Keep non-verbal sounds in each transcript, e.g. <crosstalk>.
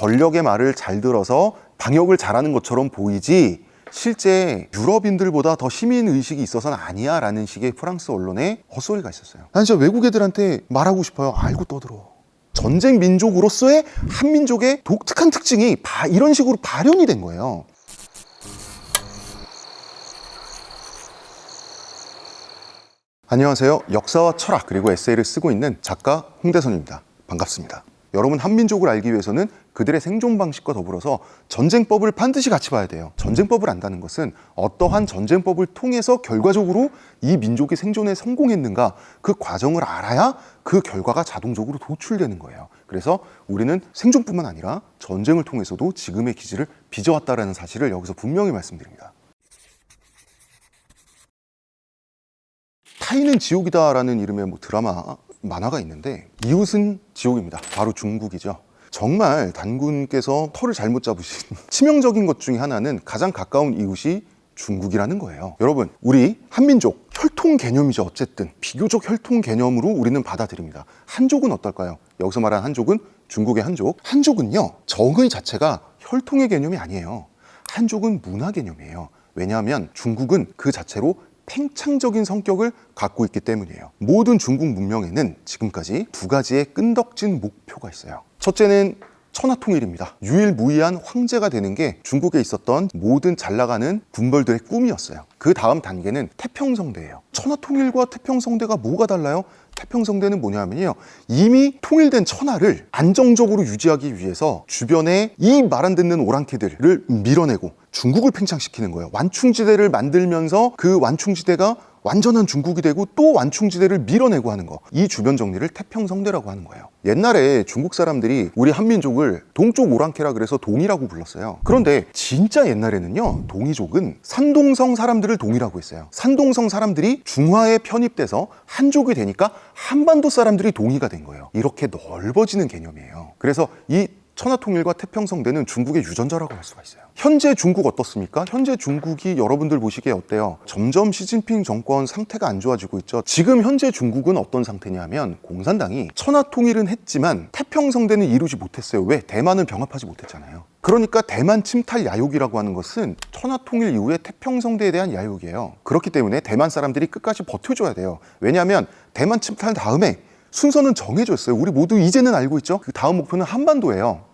권력의 말을 잘 들어서 방역을 잘하는 것처럼 보이지 실제 유럽인들보다 더 시민 의식이 있어서는 아니야라는 식의 프랑스 언론의 헛소리가 있었어요. 난 진짜 외국 애들한테 말하고 싶어요. 알고 떠들어. 전쟁 민족으로서의 한 민족의 독특한 특징이 바- 이런 식으로 발현이 된 거예요. 안녕하세요. 역사와 철학 그리고 에세이를 쓰고 있는 작가 홍대선입니다. 반갑습니다. 여러분 한민족을 알기 위해서는 그들의 생존 방식과 더불어서 전쟁법을 반드시 같이 봐야 돼요. 전쟁법을 안다는 것은 어떠한 전쟁법을 통해서 결과적으로 이 민족이 생존에 성공했는가 그 과정을 알아야 그 결과가 자동적으로 도출되는 거예요. 그래서 우리는 생존뿐만 아니라 전쟁을 통해서도 지금의 기질을 빚어왔다라는 사실을 여기서 분명히 말씀드립니다. 타인은 지옥이다라는 이름의 뭐 드라마 만화가 있는데 이웃은 지옥입니다. 바로 중국이죠. 정말 단군께서 털을 잘못 잡으신 <laughs> 치명적인 것 중에 하나는 가장 가까운 이웃이 중국이라는 거예요. 여러분, 우리 한민족 혈통 개념이죠. 어쨌든 비교적 혈통 개념으로 우리는 받아들입니다. 한족은 어떨까요? 여기서 말하는 한족은 중국의 한족. 한족은요, 정의 자체가 혈통의 개념이 아니에요. 한족은 문화 개념이에요. 왜냐하면 중국은 그 자체로 팽창적인 성격을 갖고 있기 때문이에요. 모든 중국 문명에는 지금까지 두 가지의 끈덕진 목표가 있어요. 첫째는 천하통일입니다. 유일무이한 황제가 되는 게 중국에 있었던 모든 잘 나가는 군벌들의 꿈이었어요. 그 다음 단계는 태평성대예요. 천하통일과 태평성대가 뭐가 달라요? 태평성대는 뭐냐면요. 이미 통일된 천하를 안정적으로 유지하기 위해서 주변에 이 말 안 듣는 오랑캐들을 밀어내고 중국을 팽창시키는 거예요. 완충지대를 만들면서 그 완충지대가 완전한 중국이 되고 또 완충지대를 밀어내고 하는 거. 이 주변 정리를 태평성대라고 하는 거예요. 옛날에 중국 사람들이 우리 한민족을 동쪽 오랑캐라 그래서 동이라고 불렀어요. 그런데 진짜 옛날에는요, 동이족은 산동성 사람들을 동이라고 했어요. 산동성 사람들이 중화에 편입돼서 한족이 되니까 한반도 사람들이 동이가 된 거예요. 이렇게 넓어지는 개념이에요. 그래서 이 천하통일과 태평성대는 중국의 유전자라고 할 수가 있어요. 현재 중국 어떻습니까? 현재 중국이 여러분들 보시기에 어때요? 점점 시진핑 정권 상태가 안 좋아지고 있죠. 지금 현재 중국은 어떤 상태냐면 공산당이 천하통일은 했지만 태평성대는 이루지 못했어요. 왜? 대만은 병합하지 못했잖아요. 그러니까 대만 침탈 야욕이라고 하는 것은 천하통일 이후에 태평성대에 대한 야욕이에요. 그렇기 때문에 대만 사람들이 끝까지 버텨줘야 돼요. 왜냐하면 대만 침탈 다음에 순서는 정해져 있어요. 우리 모두 이제는 알고 있죠? 그 다음 목표는 한반도예요.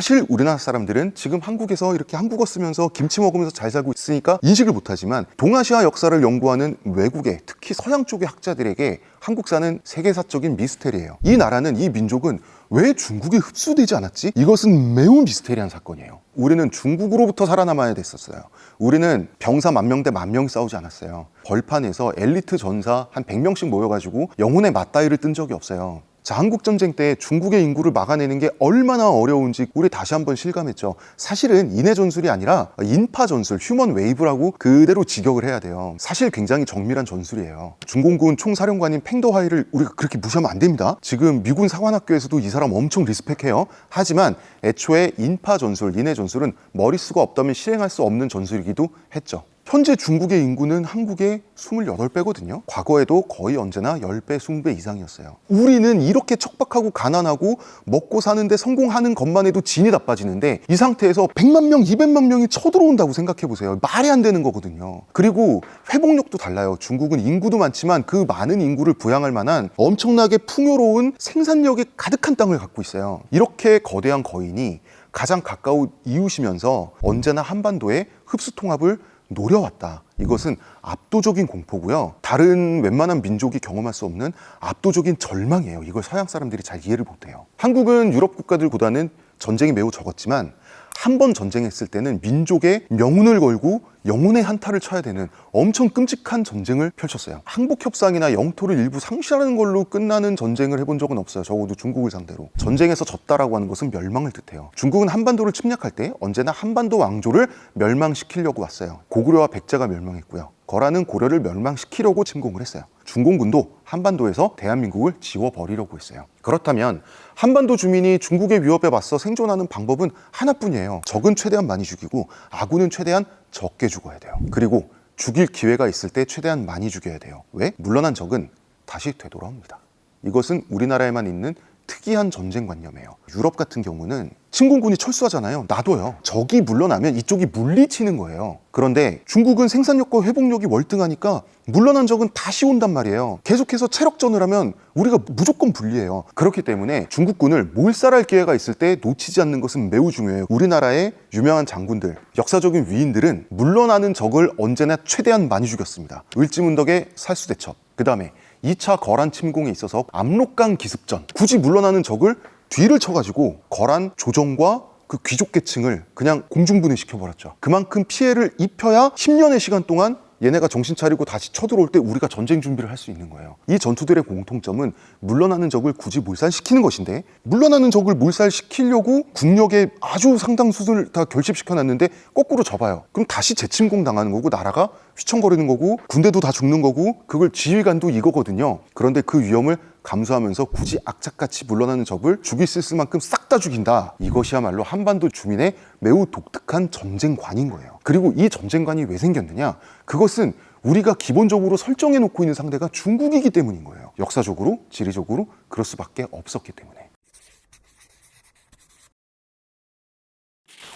사실 우리나라 사람들은 지금 한국에서 이렇게 한국어 쓰면서 김치 먹으면서 잘 살고 있으니까 인식을 못하지만 동아시아 역사를 연구하는 외국의 특히 서양 쪽의 학자들에게 한국사는 세계사적인 미스테리예요. 이 나라는 이 민족은 왜 중국에 흡수되지 않았지? 이것은 매우 미스테리한 사건이에요. 우리는 중국으로부터 살아남아야 됐었어요. 우리는 병사 만 명 대 만 명이 싸우지 않았어요. 벌판에서 엘리트 전사 한 100명씩 모여가지고 영혼의 맞다이를 뜬 적이 없어요. 자, 한국 전쟁 때 중국의 인구를 막아내는 게 얼마나 어려운지 우리 다시 한번 실감했죠. 사실은 인해 전술이 아니라 인파 전술, 휴먼 웨이브라고 그대로 직역을 해야 돼요. 사실 굉장히 정밀한 전술이에요. 중공군 총사령관인 팽더하이를 우리가 그렇게 무시하면 안 됩니다. 지금 미군 사관학교에서도 이 사람 엄청 리스펙해요. 하지만 애초에 인파 전술, 인해 전술은 머릿수가 없다면 실행할 수 없는 전술이기도 했죠. 현재 중국의 인구는 한국의 28배거든요. 과거에도 거의 언제나 10배, 20배 이상이었어요. 우리는 이렇게 척박하고 가난하고 먹고 사는데 성공하는 것만 해도 진이 다 빠지는데 이 상태에서 100만 명, 200만 명이 쳐들어온다고 생각해 보세요. 말이 안 되는 거거든요. 그리고 회복력도 달라요. 중국은 인구도 많지만 그 많은 인구를 부양할 만한 엄청나게 풍요로운 생산력이 가득한 땅을 갖고 있어요. 이렇게 거대한 거인이 가장 가까운 이웃이면서 언제나 한반도의 흡수 통합을 노려왔다. 이것은 압도적인 공포고요. 다른 웬만한 민족이 경험할 수 없는 압도적인 절망이에요. 이걸 서양 사람들이 잘 이해를 못해요. 한국은 유럽 국가들보다는 전쟁이 매우 적었지만 한 번 전쟁했을 때는 민족의 명운을 걸고 영혼의 한타를 쳐야 되는 엄청 끔찍한 전쟁을 펼쳤어요. 항복 협상이나 영토를 일부 상실하는 걸로 끝나는 전쟁을 해본 적은 없어요. 적어도 중국을 상대로. 전쟁에서 졌다라고 하는 것은 멸망을 뜻해요. 중국은 한반도를 침략할 때 언제나 한반도 왕조를 멸망시키려고 왔어요. 고구려와 백제가 멸망했고요. 거라는 고려를 멸망시키려고 침공을 했어요. 중공군도 한반도에서 대한민국을 지워버리려고 했어요. 그렇다면 한반도 주민이 중국의 위협에 맞서 생존하는 방법은 하나뿐이에요. 적은 최대한 많이 죽이고 아군은 최대한 적게 죽어야 돼요. 그리고 죽일 기회가 있을 때 최대한 많이 죽여야 돼요. 왜? 물러난 적은 다시 되돌아옵니다. 이것은 우리나라에만 있는 특이한 전쟁관념이에요. 유럽 같은 경우는 침공군이 철수하잖아요. 놔둬요. 적이 물러나면 이쪽이 물리치는 거예요. 그런데 중국은 생산력과 회복력이 월등하니까 물러난 적은 다시 온단 말이에요. 계속해서 체력전을 하면 우리가 무조건 불리해요. 그렇기 때문에 중국군을 몰살할 기회가 있을 때 놓치지 않는 것은 매우 중요해요. 우리나라의 유명한 장군들, 역사적인 위인들은 물러나는 적을 언제나 최대한 많이 죽였습니다. 을지문덕의 살수대첩, 그 다음에 2차 거란 침공에 있어서 압록강 기습전 굳이 물러나는 적을 뒤를 쳐가지고 거란 조정과 그 귀족 계층을 그냥 공중분해 시켜버렸죠. 그만큼 피해를 입혀야 10년의 시간 동안 얘네가 정신 차리고 다시 쳐들어올 때 우리가 전쟁 준비를 할 수 있는 거예요. 이 전투들의 공통점은 물러나는 적을 굳이 몰살시키는 것인데 물러나는 적을 몰살시키려고 국력의 아주 상당수를 다 결집시켜 놨는데 거꾸로 접어요. 그럼 다시 재침공 당하는 거고 나라가 휘청거리는 거고 군대도 다 죽는 거고 그걸 지휘관도 이거거든요. 그런데 그 위험을 감수하면서 굳이 악착같이 물러나는 적을 죽일 수 있을 만큼 싹 다 죽인다. 이것이야말로 한반도 주민의 매우 독특한 전쟁관인 거예요. 그리고 이 전쟁관이 왜 생겼느냐? 그것은 우리가 기본적으로 설정해 놓고 있는 상대가 중국이기 때문인 거예요. 역사적으로, 지리적으로 그럴 수밖에 없었기 때문에.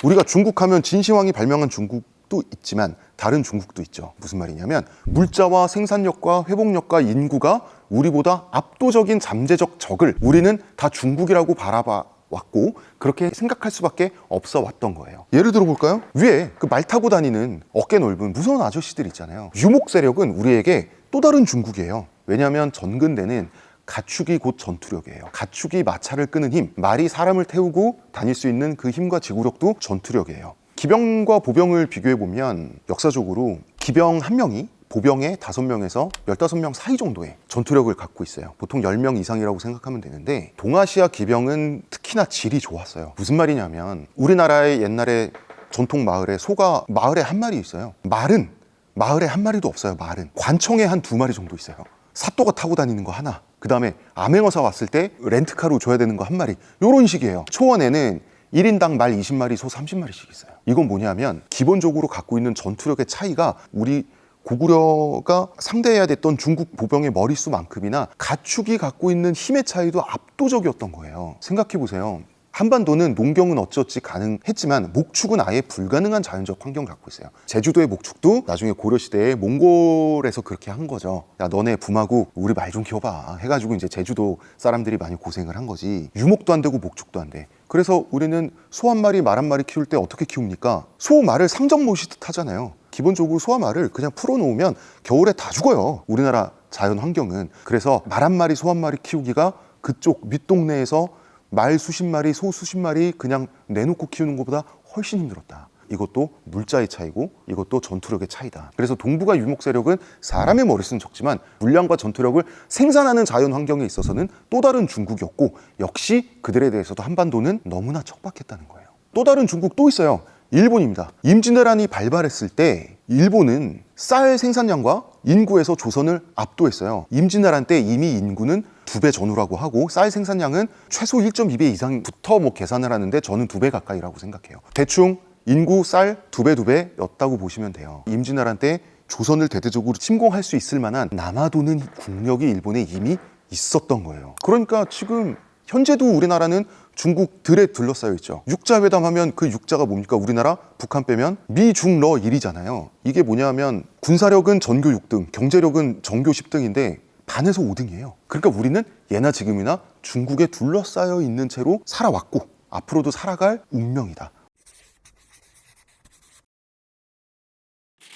우리가 중국 하면 진시황이 발명한 중국 도 있지만 다른 중국도 있죠. 무슨 말이냐면 물자와 생산력과 회복력과 인구가 우리보다 압도적인 잠재적 적을 우리는 다 중국이라고 바라봐 왔고 그렇게 생각할 수밖에 없어 왔던 거예요. 예를 들어 볼까요? 위에 그 말 타고 다니는 어깨 넓은 무서운 아저씨들 있잖아요. 유목 세력은 우리에게 또 다른 중국이에요. 왜냐하면 전근대는 가축이 곧 전투력이에요. 가축이 마차를 끄는 힘, 말이 사람을 태우고 다닐 수 있는 그 힘과 지구력도 전투력이에요. 기병과 보병을 비교해 보면 역사적으로 기병 한 명이 보병의 다섯 명에서 열다섯 명 사이 정도의 전투력을 갖고 있어요. 보통 열 명 이상이라고 생각하면 되는데 동아시아 기병은 특히나 질이 좋았어요. 무슨 말이냐면 우리나라의 옛날에 전통 마을에 소가 마을에 한 마리 있어요. 말은 마을에 한 마리도 없어요. 말은 관청에 한 두 마리 정도 있어요. 사또가 타고 다니는 거 하나. 그 다음에 암행어사 왔을 때 렌트카로 줘야 되는 거 한 마리. 요런 식이에요. 초원에는 1인당 말 20마리, 소 30마리씩 있어요. 이건 뭐냐면 기본적으로 갖고 있는 전투력의 차이가 우리 고구려가 상대해야 됐던 중국 보병의 머릿수만큼이나 가축이 갖고 있는 힘의 차이도 압도적이었던 거예요. 생각해 보세요. 한반도는 농경은 어찌어찌 가능했지만 목축은 아예 불가능한 자연적 환경 갖고 있어요. 제주도의 목축도 나중에 고려 시대에 몽골에서 그렇게 한 거죠. 야 너네 부마국 우리 말 좀 키워봐 해가지고 이제 제주도 사람들이 많이 고생을 한 거지. 유목도 안 되고 목축도 안 돼. 그래서 우리는 소 한 마리, 말 한 마리 키울 때 어떻게 키웁니까? 소, 말을 상점 모시듯 하잖아요. 기본적으로 소와 말을 그냥 풀어놓으면 겨울에 다 죽어요. 우리나라 자연 환경은. 그래서 말 한 마리, 소 한 마리 키우기가 그쪽 밑동네에서 말 수십 마리, 소 수십 마리 그냥 내놓고 키우는 것보다 훨씬 힘들었다. 이것도 물자의 차이고 이것도 전투력의 차이다. 그래서 동북아 유목 세력은 사람의 머릿수는 적지만 물량과 전투력을 생산하는 자연 환경에 있어서는 또 다른 중국이었고 역시 그들에 대해서도 한반도는 너무나 척박했다는 거예요. 또 다른 중국 또 있어요. 일본입니다. 임진왜란이 발발했을 때 일본은 쌀 생산량과 인구에서 조선을 압도했어요. 임진왜란 때 이미 인구는 두 배 전후라고 하고 쌀 생산량은 최소 1.2배 이상부터 뭐 계산을 하는데 저는 두 배 가까이라고 생각해요. 대충 인구 쌀 두 배 두 배였다고 보시면 돼요. 임진왜란 때 조선을 대대적으로 침공할 수 있을 만한 남아도는 국력이 일본에 이미 있었던 거예요. 그러니까 지금 현재도 우리나라는 중국들에 둘러싸여 있죠. 육자 회담 하면 그 육자가 뭡니까? 우리나라, 북한 빼면 미중러 일이잖아요. 이게 뭐냐면 군사력은 전교 6등, 경제력은 전교 10등인데 반에서 5등이에요. 그러니까 우리는 예나 지금이나 중국에 둘러싸여 있는 채로 살아왔고 앞으로도 살아갈 운명이다.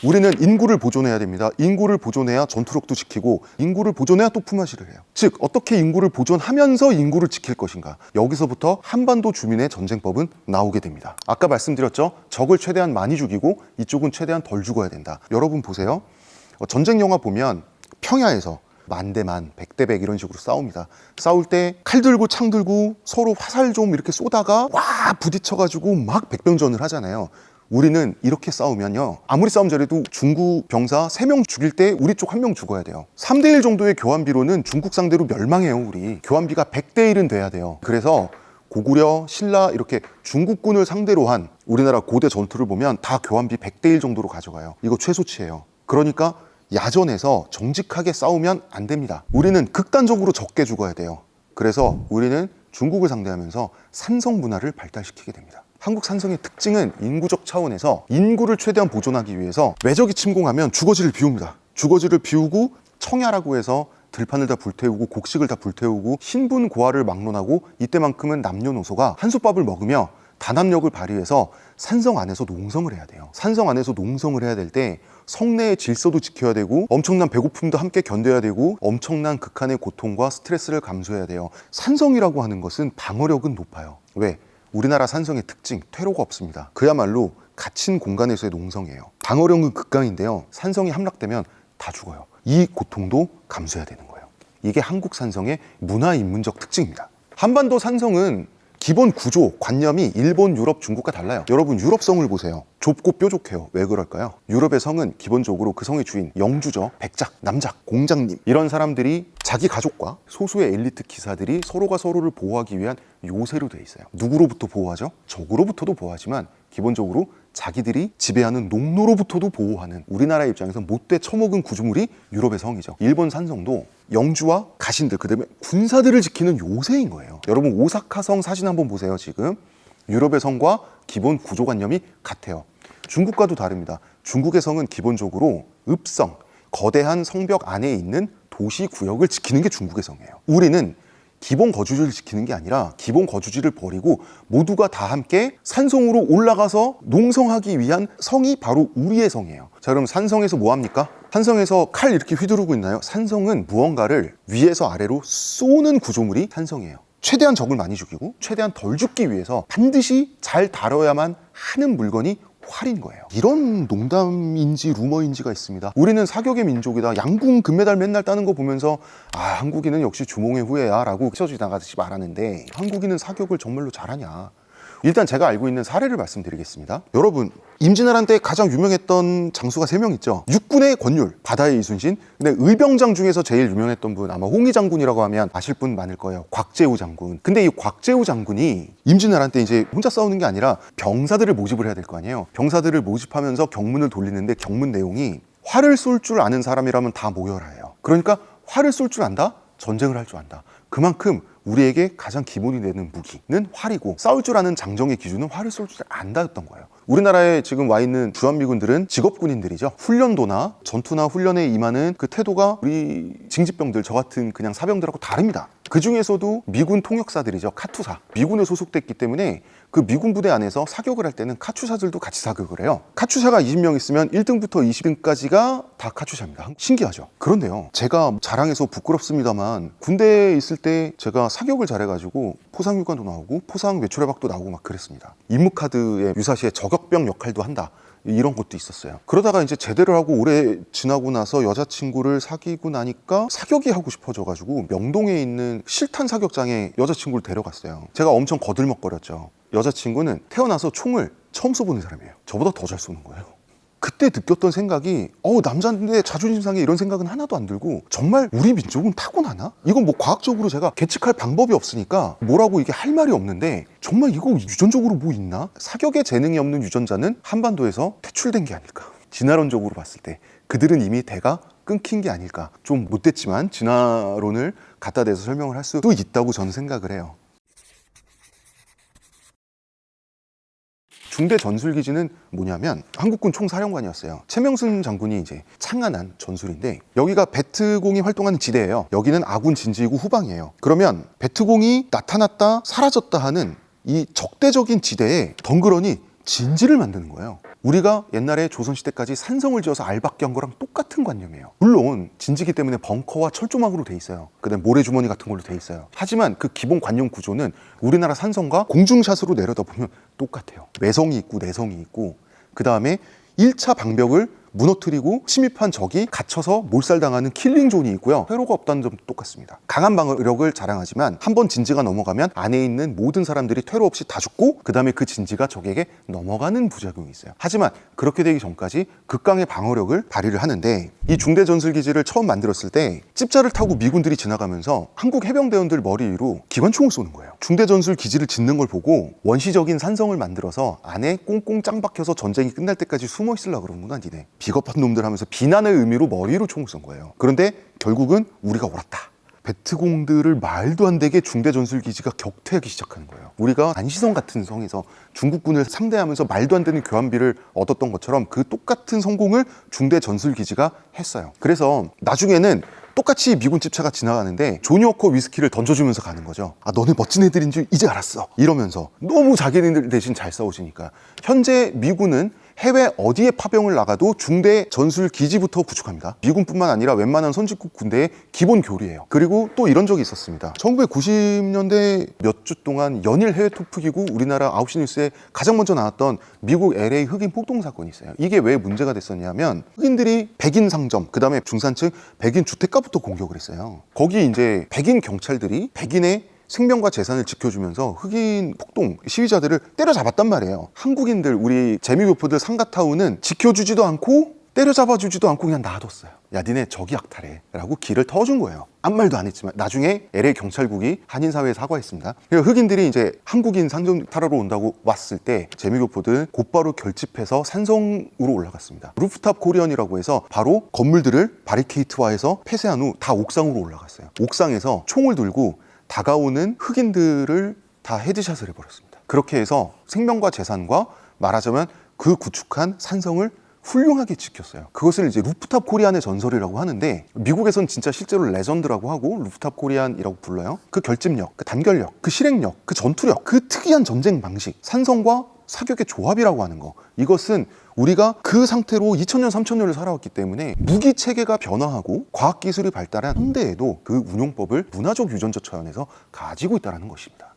우리는 인구를 보존해야 됩니다. 인구를 보존해야 전투력도 지키고 인구를 보존해야 또 품앗이를 해요. 즉 어떻게 인구를 보존하면서 인구를 지킬 것인가. 여기서부터 한반도 주민의 전쟁법은 나오게 됩니다. 아까 말씀드렸죠. 적을 최대한 많이 죽이고 이쪽은 최대한 덜 죽어야 된다. 여러분 보세요. 어, 전쟁 영화 보면 평야에서 만 대 만, 백 대 백 이런 식으로 싸웁니다. 싸울 때 칼 들고 창 들고 서로 화살 좀 이렇게 쏘다가 와 부딪혀가지고 막 백병전을 하잖아요. 우리는 이렇게 싸우면요. 아무리 싸움 잘해도 중국 병사 3명 죽일 때 우리 쪽 한 명 죽어야 돼요. 3대1 정도의 교환비로는 중국 상대로 멸망해요, 우리. 교환비가 100대1은 돼야 돼요. 그래서 고구려, 신라 이렇게 중국군을 상대로 한 우리나라 고대 전투를 보면 다 교환비 100대1 정도로 가져가요. 이거 최소치예요. 그러니까 야전에서 정직하게 싸우면 안 됩니다. 우리는 극단적으로 적게 죽어야 돼요. 그래서 우리는 중국을 상대하면서 산성 문화를 발달시키게 됩니다. 한국 산성의 특징은 인구적 차원에서 인구를 최대한 보존하기 위해서 외적이 침공하면 주거지를 비웁니다. 주거지를 비우고 청야라고 해서 들판을 다 불태우고 곡식을 다 불태우고 신분 고하를 막론하고 이때만큼은 남녀노소가 한솥밥을 먹으며 단합력을 발휘해서 산성 안에서 농성을 해야 돼요. 산성 안에서 농성을 해야 될 때 성내의 질서도 지켜야 되고 엄청난 배고픔도 함께 견뎌야 되고 엄청난 극한의 고통과 스트레스를 감수해야 돼요. 산성이라고 하는 것은 방어력은 높아요. 왜? 우리나라 산성의 특징, 퇴로가 없습니다. 그야말로 갇힌 공간에서의 농성이에요. 방어력은 극강인데요. 산성이 함락되면 다 죽어요. 이 고통도 감수해야 되는 거예요. 이게 한국 산성의 문화 인문적 특징입니다. 한반도 산성은 기본 구조, 관념이 일본, 유럽, 중국과 달라요. 여러분 유럽 성을 보세요. 좁고 뾰족해요. 왜 그럴까요? 유럽의 성은 기본적으로 그 성의 주인 영주죠. 백작, 남작, 공장님 이런 사람들이 자기 가족과 소수의 엘리트 기사들이 서로가 서로를 보호하기 위한 요새로 돼 있어요. 누구로부터 보호하죠? 적으로부터도 보호하지만 기본적으로 자기들이 지배하는 농노로부터도 보호하는 우리나라 입장에서 못돼 처먹은 구조물이 유럽의 성이죠. 일본 산성도 영주와 가신들 그다음에 군사들을 지키는 요새인 거예요. 여러분 오사카성 사진 한번 보세요. 지금 유럽의 성과 기본 구조관념이 같아요. 중국과도 다릅니다. 중국의 성은 기본적으로 읍성, 거대한 성벽 안에 있는 도시 구역을 지키는 게 중국의 성이에요. 우리는 기본 거주지를 지키는 게 아니라 기본 거주지를 버리고 모두가 다 함께 산성으로 올라가서 농성하기 위한 성이 바로 우리의 성이에요. 자, 그럼 산성에서 뭐 합니까? 산성에서 칼 이렇게 휘두르고 있나요? 산성은 무언가를 위에서 아래로 쏘는 구조물이 산성이에요. 최대한 적을 많이 죽이고 최대한 덜 죽기 위해서 반드시 잘 다뤄야만 하는 물건이 활인 거예요. 이런 농담인지 루머인지가 있습니다. 우리는 사격의 민족이다. 양궁 금메달 맨날 따는 거 보면서 아 한국인은 역시 주몽의 후예야라고 쳐지 나가듯이 말하는데 한국인은 사격을 정말로 잘하냐? 일단 제가 알고 있는 사례를 말씀드리겠습니다. 여러분 임진왜란 때 가장 유명했던 장수가 세 명 있죠. 육군의 권율, 바다의 이순신. 근데 의병장 중에서 제일 유명했던 분 아마 홍희 장군이라고 하면 아실 분 많을 거예요. 곽재우 장군. 근데 이 곽재우 장군이 임진왜란 때 이제 혼자 싸우는 게 아니라 병사들을 모집을 해야 될 거 아니에요. 병사들을 모집하면서 경문을 돌리는데 경문 내용이 활을 쏠 줄 아는 사람이라면 다 모여라예요. 그러니까 활을 쏠 줄 안다? 전쟁을 할 줄 안다. 그만큼 우리에게 가장 기본이 되는 무기는 활이고 싸울 줄 아는 장정의 기준은 활을 쏠 줄 안다였던 거예요. 우리나라에 지금 와 있는 주한미군들은 직업군인들이죠. 훈련도나 전투나 훈련에 임하는 그 태도가 우리 징집병들 저 같은 그냥 사병들하고 다릅니다. 그 중에서도 미군 통역사들이죠. 카투사. 미군에 소속됐기 때문에 그 미군 부대 안에서 사격을 할 때는 카투사들도 같이 사격을 해요. 카투사가 20명 있으면 1등부터 20등까지가 다 카투사입니다. 신기하죠. 그런데요. 제가 자랑해서 부끄럽습니다만 군대에 있을 때 제가 사격을 잘해가지고 포상휴가도 나오고 포상 외출해박도 나오고 막 그랬습니다. 임무카드에 유사시에 저격병 역할도 한다. 이런 것도 있었어요. 그러다가 이제 제대를 하고 오래 지나고 나서 여자친구를 사귀고 나니까 사격이 하고 싶어져가지고 명동에 있는 실탄 사격장에 여자친구를 데려갔어요. 제가 엄청 거들먹거렸죠. 여자친구는 태어나서 총을 처음 쏘보는 사람이에요. 저보다 더 잘 쏘는 거예요. 그때 느꼈던 생각이 어우 남자인데 자존심 상해 이런 생각은 하나도 안 들고 정말 우리 민족은 타고나나? 이건 뭐 과학적으로 제가 계측할 방법이 없으니까 뭐라고 이게 할 말이 없는데 정말 이거 유전적으로 뭐 있나? 사격에 재능이 없는 유전자는 한반도에서 퇴출된 게 아닐까? 진화론적으로 봤을 때 그들은 이미 대가 끊긴 게 아닐까? 좀 못됐지만 진화론을 갖다 대서 설명을 할 수도 있다고 저는 생각을 해요. 중대 전술 기지는 뭐냐면 한국군 총사령관이었어요. 최명순 장군이 이제 창안한 전술인데 여기가 베트공이 활동하는 지대예요. 여기는 아군 진지이고 후방이에요. 그러면 베트공이 나타났다 사라졌다 하는 이 적대적인 지대에 덩그러니 진지를 만드는 거예요. 우리가 옛날에 조선시대까지 산성을 지어서 알박기 한 거랑 똑같은 관념이에요. 물론 진지기 때문에 벙커와 철조망으로 돼 있어요. 그다음 모래주머니 같은 걸로 돼 있어요. 하지만 그 기본 관념 구조는 우리나라 산성과 공중샷으로 내려다보면 똑같아요. 외성이 있고 내성이 있고 그 다음에 1차 방벽을 무너뜨리고 침입한 적이 갇혀서 몰살당하는 킬링존이 있고요. 회로가 없다는 점도 똑같습니다. 강한 방어력을 자랑하지만 한 번 진지가 넘어가면 안에 있는 모든 사람들이 퇴로 없이 다 죽고 그 다음에 그 진지가 적에게 넘어가는 부작용이 있어요. 하지만 그렇게 되기 전까지 극강의 방어력을 발휘를 하는데 이 중대 전술 기지를 처음 만들었을 때 찝자를 타고 미군들이 지나가면서 한국 해병대원들 머리 위로 기관총을 쏘는 거예요. 중대 전술 기지를 짓는 걸 보고 원시적인 산성을 만들어서 안에 꽁꽁 짱 박혀서 전쟁이 끝날 때까지 숨어 있으려고 그러는구나 니네 비겁한 놈들 하면서 비난의 의미로 머리로 총을 쏜 거예요 그런데 결국은 우리가 옳았다 베트공들을 말도 안 되게 중대 전술 기지가 격퇴하기 시작하는 거예요. 우리가 안시성 같은 성에서 중국군을 상대하면서 말도 안 되는 교환비를 얻었던 것처럼 그 똑같은 성공을 중대 전술 기지가 했어요. 그래서 나중에는 똑같이 미군 집차가 지나가는데 조니 워커 위스키를 던져주면서 가는 거죠. 아, 너네 멋진 애들인 줄 이제 알았어. 이러면서 너무 자기네들 대신 잘 싸우시니까 현재 미군은 해외 어디에 파병을 나가도 중대 전술 기지부터 구축합니다. 미군뿐만 아니라 웬만한 선진국 군대의 기본 교리예요. 그리고 또 이런 적이 있었습니다. 1990년대 몇 주 동안 연일 해외 토프기고 우리나라 9시 뉴스에 가장 먼저 나왔던 미국 LA 흑인 폭동 사건이 있어요. 이게 왜 문제가 됐었냐면 흑인들이 백인 상점, 그다음에 중산층 백인 주택가부터 공격을 했어요. 거기 이제 백인 경찰들이 백인의 생명과 재산을 지켜주면서 흑인 폭동 시위자들을 때려잡았단 말이에요. 한국인들 우리 재미교포들 상가타운은 지켜주지도 않고 때려잡아주지도 않고 그냥 놔뒀어요. 야 니네 적이 약탈해 라고 길을 터준 거예요. 아무 말도 안 했지만 나중에 LA 경찰국이 한인 사회에 사과했습니다. 그러니까 흑인들이 이제 한국인 상점 타러로 온다고 왔을 때 재미교포들 곧바로 결집해서 산성으로 올라갔습니다. 루프탑 코리언이라고 해서 바로 건물들을 바리케이트화해서 폐쇄한 후 다 옥상으로 올라갔어요. 옥상에서 총을 들고 다가오는 흑인들을 다 헤드샷을 해버렸습니다. 그렇게 해서 생명과 재산과 말하자면 그 구축한 산성을 훌륭하게 지켰어요. 그것을 이제 루프탑 코리안의 전설이라고 하는데 미국에선 진짜 실제로 레전드라고 하고 루프탑 코리안이라고 불러요. 그 결집력, 그 단결력, 그 실행력, 그 전투력, 그 특이한 전쟁 방식, 산성과 사격의 조합이라고 하는 거. 이것은 우리가 그 상태로 2000년, 3000년을 살아왔기 때문에 무기 체계가 변화하고 과학 기술이 발달한 현대에도 그 운용법을 문화적 유전자 차원에서 가지고 있다는 것입니다.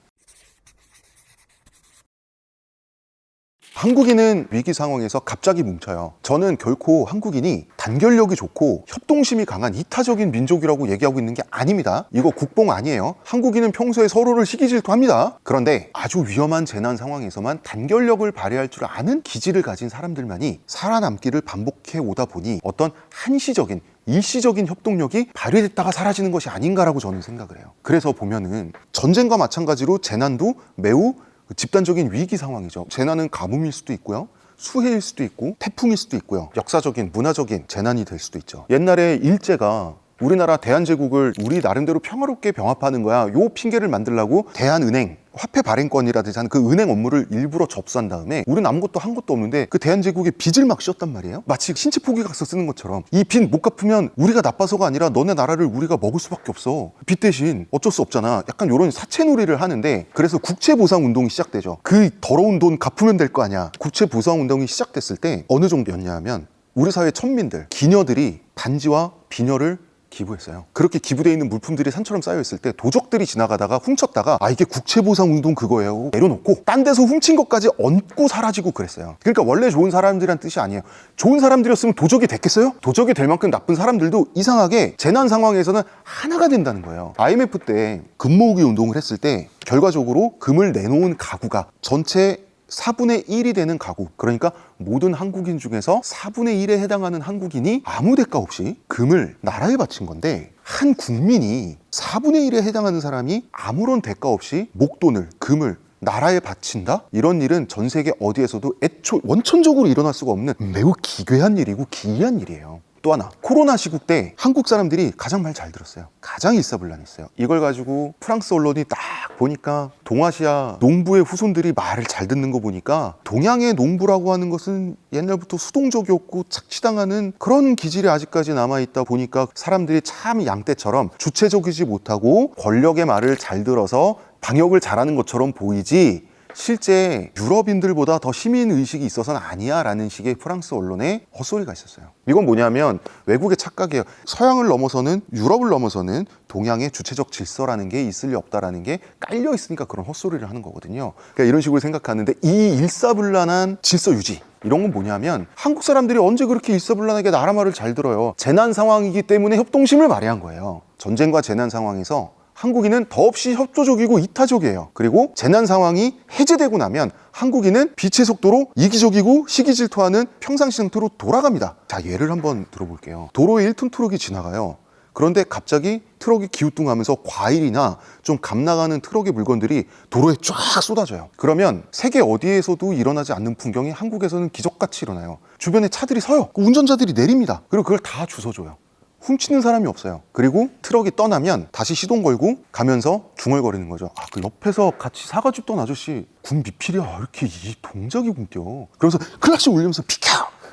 한국인은 위기 상황에서 갑자기 뭉쳐요. 저는 결코 한국인이 단결력이 좋고 협동심이 강한 이타적인 민족이라고 얘기하고 있는 게 아닙니다. 이거 국뽕 아니에요. 한국인은 평소에 서로를 시기 질투합니다. 그런데 아주 위험한 재난 상황에서만 단결력을 발휘할 줄 아는 기질을 가진 사람들만이 살아남기를 반복해 오다 보니 어떤 한시적인 일시적인 협동력이 발휘됐다가 사라지는 것이 아닌가라고 저는 생각을 해요. 그래서 보면은 전쟁과 마찬가지로 재난도 매우 집단적인 위기 상황이죠. 재난은 가뭄일 수도 있고요. 수해일 수도 있고 태풍일 수도 있고요. 역사적인 문화적인 재난이 될 수도 있죠. 옛날에 일제가 우리나라 대한제국을 우리 나름대로 평화롭게 병합하는 거야. 요 핑계를 만들라고 대한은행 화폐 발행권이라든지 하는 그 은행 업무를 일부러 접수한 다음에 우리는 아무것도 한 것도 없는데 그 대한제국에 빚을 막 씌웠단 말이에요. 마치 신체 포기각서 쓰는 것처럼 이 빚 못 갚으면 우리가 나빠서가 아니라 너네 나라를 우리가 먹을 수밖에 없어. 빚 대신 어쩔 수 없잖아. 약간 이런 사채놀이를 하는데 그래서 국채보상 운동이 시작되죠. 그 더러운 돈 갚으면 될 거 아니야. 국채보상 운동이 시작됐을 때 어느 정도였냐 하면 우리 사회 천민들, 기녀들이 반지와 비녀를 기부했어요. 그렇게 기부되어 있는 물품들이 산처럼 쌓여 있을 때 도적들이 지나가다가 훔쳤다가 아 이게 국채보상 운동 그거예요 내려놓고 딴 데서 훔친 것까지 얹고 사라지고 그랬어요. 그러니까 원래 좋은 사람들이란 뜻이 아니에요. 좋은 사람들이었으면 도적이 됐겠어요? 도적이 될 만큼 나쁜 사람들도 이상하게 재난 상황에서는 하나가 된다는 거예요. IMF 때 금모으기 운동을 했을 때 결과적으로 금을 내놓은 가구가 전체 4분의 1이 되는 가구. 그러니까 모든 한국인 중에서 4분의 1에 해당하는 한국인이 아무 대가 없이 금을 나라에 바친 건데 한 국민이 4분의 1에 해당하는 사람이 아무런 대가 없이 목돈을, 금을 나라에 바친다? 이런 일은 전 세계 어디에서도 애초 원천적으로 일어날 수가 없는 매우 기괴한 일이고 기이한 일이에요. 또 하나 코로나 시국 때 한국 사람들이 가장 말 잘 들었어요. 가장 일사불란했어요. 이걸 가지고 프랑스 언론이 딱 보니까 동아시아 농부의 후손들이 말을 잘 듣는 거 보니까 동양의 농부라고 하는 것은 옛날부터 수동적이었고 착취당하는 그런 기질이 아직까지 남아있다 보니까 사람들이 참 양떼처럼 주체적이지 못하고 권력의 말을 잘 들어서 방역을 잘하는 것처럼 보이지 실제 유럽인들보다 더 시민 의식이 있어서는 아니야 라는 식의 프랑스 언론의 헛소리가 있었어요. 이건 뭐냐면 외국의 착각이에요. 서양을 넘어서는 유럽을 넘어서는 동양의 주체적 질서라는 게 있을 리 없다라는 게 깔려 있으니까 그런 헛소리를 하는 거거든요. 그러니까 이런 식으로 생각하는데 이 일사불란한 질서 유지 이런 건 뭐냐면 한국 사람들이 언제 그렇게 일사불란하게 나라 말을 잘 들어요. 재난 상황이기 때문에 협동심을 발휘한 거예요. 전쟁과 재난 상황에서 한국인은 더없이 협조적이고 이타적이에요. 그리고 재난 상황이 해제되고 나면 한국인은 빛의 속도로 이기적이고 시기 질투하는 평상시 상태로 돌아갑니다. 자, 예를 한번 들어볼게요. 도로에 1톤 트럭이 지나가요. 그런데 갑자기 트럭이 기우뚱하면서 과일이나 좀 값나가는 트럭의 물건들이 도로에 쫙 쏟아져요. 그러면 세계 어디에서도 일어나지 않는 풍경이 한국에서는 기적같이 일어나요. 주변에 차들이 서요. 그 운전자들이 내립니다. 그리고 그걸 다 주워줘요. 훔치는 사람이 없어요. 그리고 트럭이 떠나면 다시 시동 걸고 가면서 중얼거리는 거죠. 아, 그 옆에서 같이 사과 줍던 아저씨 군 미필이야. 이렇게 이 동작이 굶겨. 그러면서 클락션 울리면서 비켜!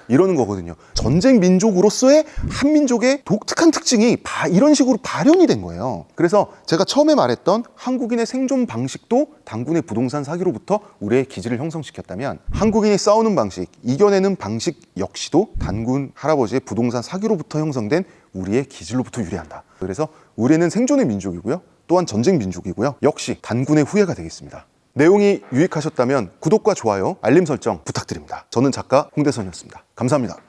이러는 거거든요. 전쟁 민족으로서의 한민족의 독특한 특징이 다 이런 식으로 발현이 된 거예요. 그래서 제가 처음에 말했던 한국인의 생존 방식도 당군의 부동산 사기로부터 우리의 기질을 형성시켰다면 한국인이 싸우는 방식, 이겨내는 방식 역시도 단군 할아버지의 부동산 사기로부터 형성된 우리의 기질로부터 유래한다. 그래서 우리는 생존의 민족이고요. 또한 전쟁 민족이고요. 역시 단군의 후예가 되겠습니다. 내용이 유익하셨다면 구독과 좋아요, 알림 설정 부탁드립니다. 저는 작가 홍대선이었습니다. 감사합니다.